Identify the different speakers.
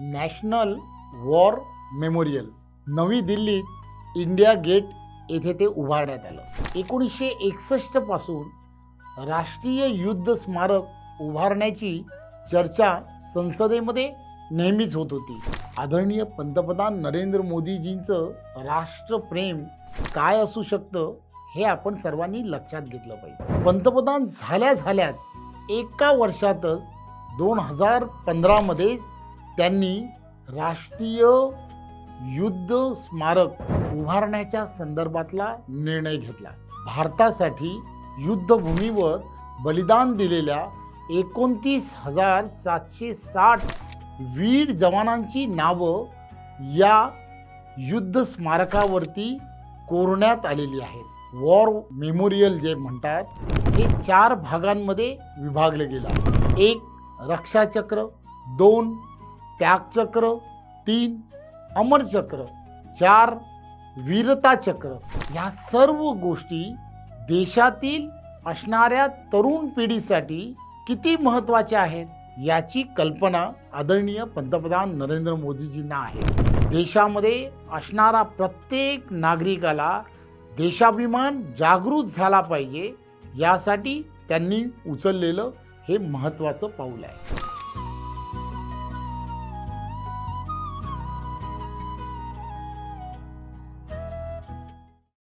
Speaker 1: National war memorial नवी दिल्लीत India gate येथे ते उभारण्यात आलं. एकोणीसशे एकसष्टपासून राष्ट्रीय युद्ध स्मारक उभारण्याची चर्चा संसदेमध्ये नेहमीच होत होती. आदरणीय पंतप्रधान नरेंद्र मोदीजींचं राष्ट्रप्रेम काय असू शकतं हे आपण सर्वांनी लक्षात घेतलं पाहिजे. पंतप्रधान झाल्या झाल्याच एका वर्षातच दोन हजार पंधरामध्ये त्यांनी राष्ट्रीय युद्ध स्मारक उभारण्याच्या संदर्भातला निर्णय घेतला. भारतासाठी युद्धभूमीवर बलिदान दिलेल्या एकोणतीस हजार सातशे साठ वीर जवानांची नावं या युद्ध स्मारकावरती कोरण्यात आलेली आहेत. वॉर मेमोरियल जे म्हणतात हे चार भागांमध्ये विभागले गेलं एक रक्षाचक्र दोन त्यागचक्र तीन अमरचक्र चार वीरता चक्र या सर्व गोष्टी देशातील असणाऱ्या तरुण पिढीसाठी किती महत्त्वाच्या आहेत याची कल्पना आदरणीय पंतप्रधान नरेंद्र मोदीजींना आहे. देशामध्ये असणारा प्रत्येक नागरिकाला देशाभिमान जागृत झाला पाहिजे यासाठी त्यांनी उचललेलं हे महत्त्वाचं पाऊल आहे.